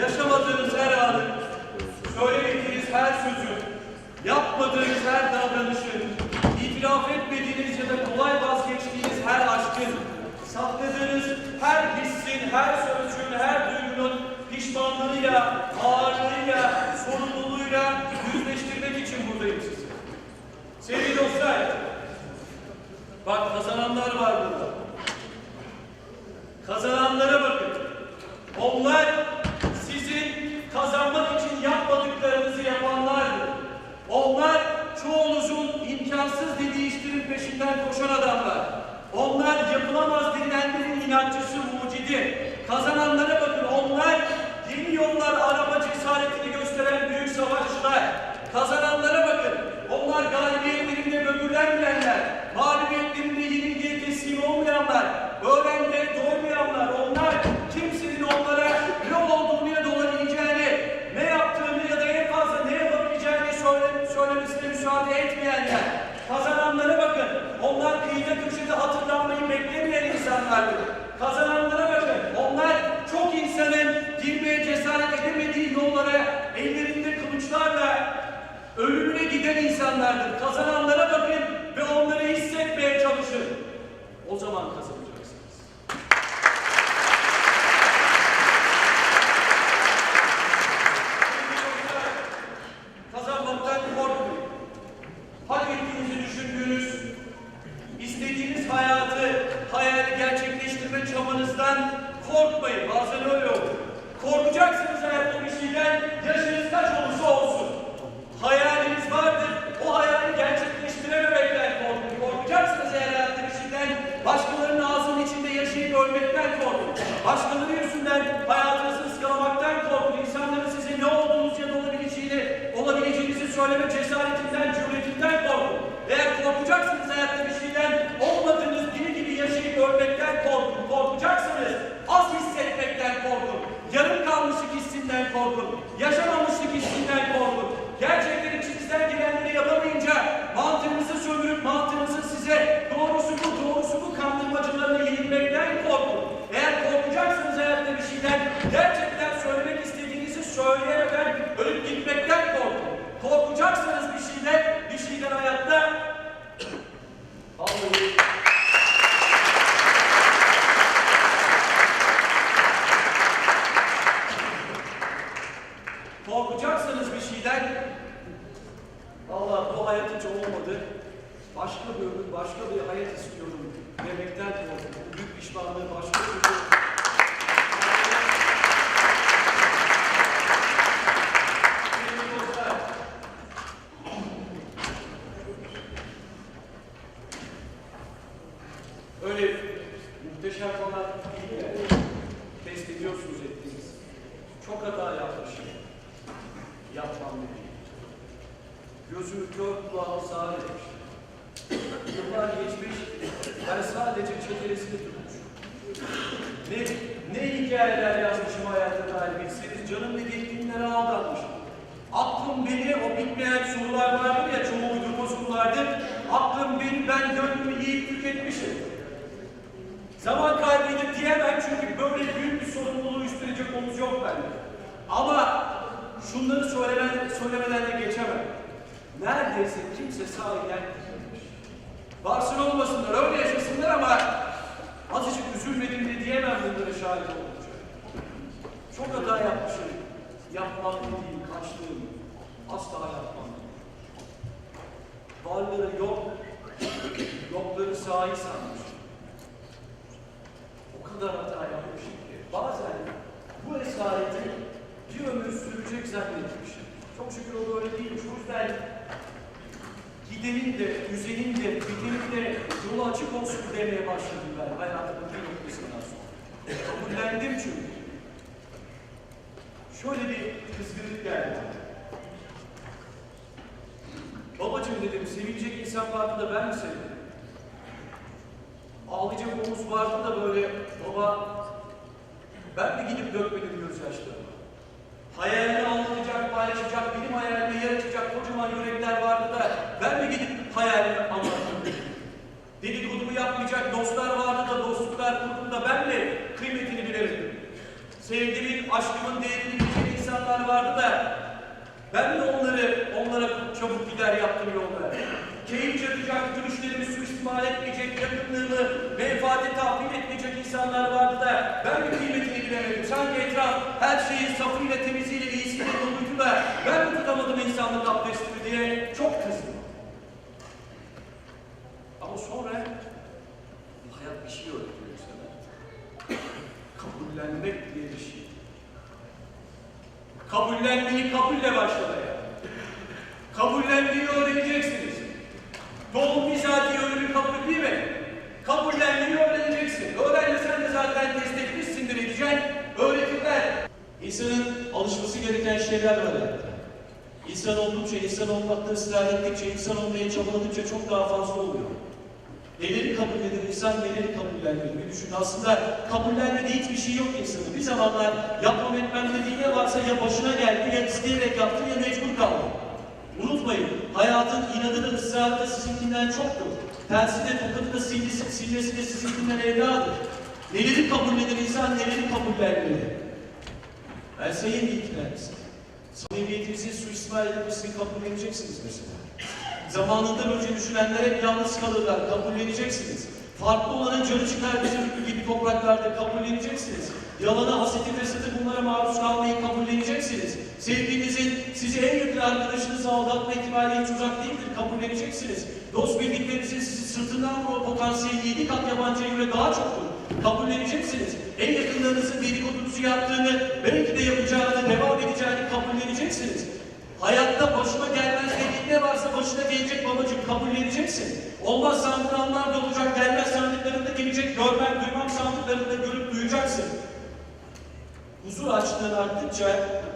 yaşamadığınız her anı, söylemediğiniz her sözü, yapmadığınız her davranışı, itiraf etmediğiniz ya da kolay vazgeçtiğiniz her aşkın, sakladığınız her hissin, her sözcüğün, her duygunun pişmanlığıyla, ağırlığıyla, sorumluluğuyla yüzleştirmek için buradayım sizi. Sevgili dostlar, bak kazananlar var burada. Kazananlara bakın. Onlar kazanmak için yapmadıklarınızı yapanlardır. Onlar çoğunuzun imkansız dediği işlerin peşinden koşan adamlar. Onlar yapılamaz denilenlerin inatçısı, mucidi. Kazananlara bakın. Onlar yeni yollar arama cesaretini gösteren büyük savaşçılar. Kazananlara bakın. Onlar galibiyetlerinde böbürlenmeyenler, mağlubiyetlerinde yenilgiye teslim olmayanlar, öğrenmeye doymayanlar, onlar kimsenin onlara ne olduğunu ya da olabileceğini, ne yaptığını ya da en fazla ne yapabileceğini söyle, söylemesine müsaade etmeyenler. Kazananlara bakın. Onlar kıyıda köşede hatırlanmayı insanlardır. Kazananlara bakın. Onlar çok insanın girmeye cesaret edemediği yollara ellerinde kılıçlarla ölümüne giden insanlardır. Kazananlara bakın ve onları hissetmeye çalışın. O zaman kazanacaksınız. Gözümü kör kulağımı sağır etmiş. Yıllar geçmiş, ben sadece çetelesini tutmuşum. Ne, ne hikayeler yazmışım hayata dair bilseniz canım dediğimlere aldanmışım. Aklım beni, o bitmeyen sorular vardır ya, çoğu uydurma sorulardır. Aklım beni, ben gönlümü yiyip tüketmişim. Zaman kaybıydı diyemem çünkü böyle büyük bir sorumluluğu üstlenecek omuz yok bende. Ama şunları söylemeden, söylemeden de geçemem. Neredeyse kimse sahiden. Varsın olmasınlar, öyle yaşasınlar ama azıcık üzülmedim de diyemem bunlara şahit olunca. Çok hata yapmışım. Yapmam dediğim, kaçtığım. Asla yapmam. Varları yok, yokları sahi sanmışım. O kadar hata yapmışım ki bazen bu esareti bir ömür sürecek zannetmişim. Çok şükür o böyle değilmiş. O yüzden gidenin de, üzenin de, bitenin de yolu açık olsun demeye başladım ben hayatımın bir noktasından sonra. Kabullendim çünkü. Şöyle bir kızgınlık geldi. Babacım dedim, sevilecek insan vardı da ben mi sevdim? Ağlayacak omuz vardı da böyle baba ben mi gidip dökmedim gözyaşlarımı? Hayalini anlatacak, paylaşacak, benim hayalimi yaratacak kocaman yürekler vardı da ben mi gidip hayalimi anlattım? Dedikodumu yapmayacak dostlar vardı da dostluklar kurdum ben mi kıymetini bilemedim? Sevdiğimin, aşkımın değerini bilecek insanlar vardı da ben mi onları, onlara çabuk gider yaptım yolda? Keyif çatacak, gülüşlerimi suistimal etmeyecek, yakınlığımı, insanlar vardı da ben mi kıymetini bilemedim? Sanki etraf her şeyin safıyla, temiziyle, iyisiyle doluydu da ben mi tutamadım insanlık abdestimi diye çok kızdım. Ama sonra hayat bir şey öğretiyor sana. Kabullenmek diye bir şey. Kabullenmeyi kabulle başlamaya. Kabullenmeyi öğreneceksiniz. Doğum bizatihi ölümü kabul değil mi? Kabullenmeyi öğreneceksin. Öğrenmesen de zaten test etmişsindir edeceksin. Öğretirler. İnsanın alışması gereken şeyler var hayatta. İnsan oldukça, insan olmakta ısrar ettikçe, insan olmaya çabaladıkça çok daha fazla oluyor. Neleri kabul eder insan, neleri kabullenmeli bir düşün. Aslında kabullenmede hiçbir şey yok insanın. Bir zamanlar yapmam etmem dediği ne varsa ya başına geldi, ya isteyerek yaptı, ya mecbur kaldı. Unutmayın, hayatın inadı da ısrarı da sizinkinden çoktur. Tersi de tokadı da sillesi, sillesi de sizinkinden evladır. Neleri kabul eder insan, neleri kabullenmeli. Ben sayayım bir iki tanesi. Samimiyetinizin suistimal edilmesini kabulleneceksiniz mesela. Zamanından önce düşünenler hep yalnız kalırlar, kabulleneceksiniz. Farklı olanın canı çıkar bizim gibi topraklarda kabulleneceksiniz. Yalanı, haseti, fesatı bunlara maruz kalmayı kabulleneceksiniz. Sevdiğinizin sizi en yakın arkadaşınızı aldatma ihtimali hiç uzak değildir, kabulleneceksiniz. Dost bildiklerinizin sizi sırtından vurma potansiyeli yedi kat yabancıya göre daha çoktur. Kabulleneceksiniz. En yakınlarınızın dedikodunuzu yaptığını, belki de yapacağını, devam edeceğini kabulleneceksiniz. Hayatta başıma gelmez dediğin ne varsa başına gelecek babacığım kabulleneceksin. Olmaz sandığın anlar da olacak, gelmez sandıklarında gelecek, görmem, duymam sandıklarında görüp duyacaksın. Huzur açlığın arttıkça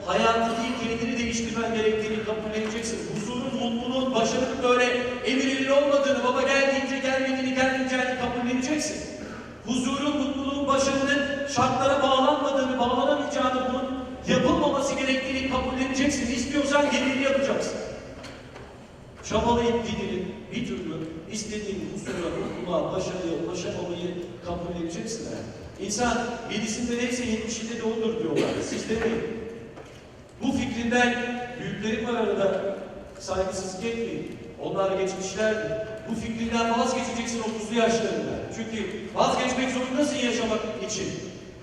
hayatı değil kendini değiştirmen gerektiğini kabulleneceksin. Huzurun, mutluluğun, başarının böyle emirinin olmadığını, baba geldiğince gelmediğini, gelmeyeceğini kabulleneceksin. Huzurun, mutluluğun, başarının şartlara bağlanmadığını, bağlanamayacağını, bunun yapılmaması gerektiğini kabulleneceksin. İstiyorsan gereğini yapacaksın. Çabalayıp gidilip bir türlü istediğin huzura, mutluluğa, başarıya ulaşamamayı kabulleneceksin. İnsan yedisinde neyse yetmişinde de odur diyorlar. Siz demeyin. Bu fikrinden büyüklerim var arada saygısızlık etmeyin. Onlar geçmişlerdi. Bu fikrinden vazgeçeceksin 30'lu yaşlarında. Çünkü vazgeçmek zorundasın yaşamak için.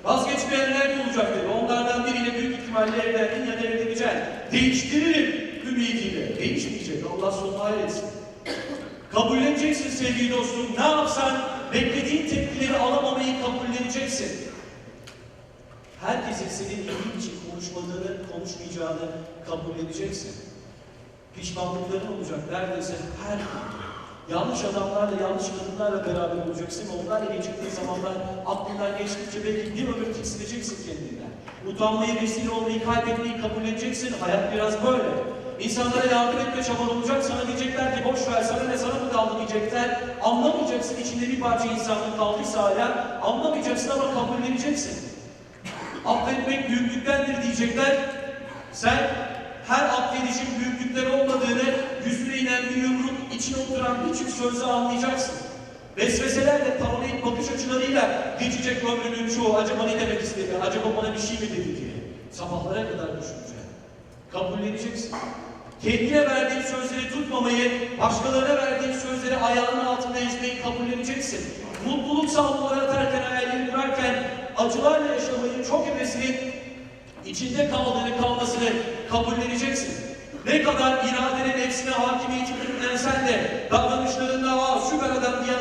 Vazgeçmeyenler de olacak dedi. Onlardan biriyle büyük ihtimalle evlendin ya da evleneceksin. Değiştiririm ümidiyle. Değişmeyecek. Allah sonunu hayretsin. Kabulleneceksin sevgili dostum. Ne yapsan beklediğin tepkileri alamamayı kabulleneceksin. Herkesin senin iyiliğin için konuşmadığını, konuşmayacağını kabulleneceksin. Pişmanlıkların olacak neredeyse her gün. Yanlış adamlarla, yanlış kadınlarla beraber olacaksın onlarla geçirdiğin zamanlar aklından geçtikçe belki bir ömür tiksileceksin kendinden. Utanmayı, vesile olmayı, kaybetmeyi kabulleneceksin. Hayat biraz böyle. İnsanlara yardım etme çaban olacak. Sana diyecekler ki boş ver sana ne sana mı kaldı diyecekler. Anlamayacaksın içinde bir parça insanlık kaldıysa hala. Anlamayacaksın ama kabulleneceksin. Affetmek büyüklüktendir diyecekler. Sen her affedişin büyüklükten olmadığını yüzüne inen bir yumruk içine oturan çift sözle anlayacaksın. Vesveselerle tavlayıp bakış açılarıyla geçecek ömrünün çoğu acaba ne demek istedi, acaba bana bir şey mi dedi diye. Sabahlara kadar düşüneceksin. Kabulleneceksin. Kendine verdiğin sözleri tutmamayı, başkalarına verdiğin sözleri ayağının altında ezmeyi kabulleneceksin. Mutluluk salvoları atarken, hayalini kurarken acılarla yaşamayı çok hevesli içinde kaldığını kalmasını kabulleneceksin. Ne kadar iradene nefsine hakimiyeti yüklensen de davranışlarında aa süper adam diye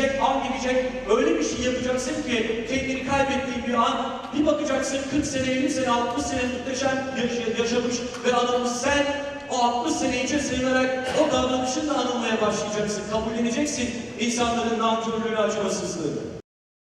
gelecek, an gelecek öyle bir şey yapacaksın ki kendini kaybettiğin bir an bir bakacaksın 40 sene, 50 sene, 60 sene muhteşem yaşa- yaşamış ve anılmış sen o 60 sene içe sayılarak o davranışınla anılmaya başlayacaksın. Kabulleneceksin insanların nankörlüğünü, acımasızlığını.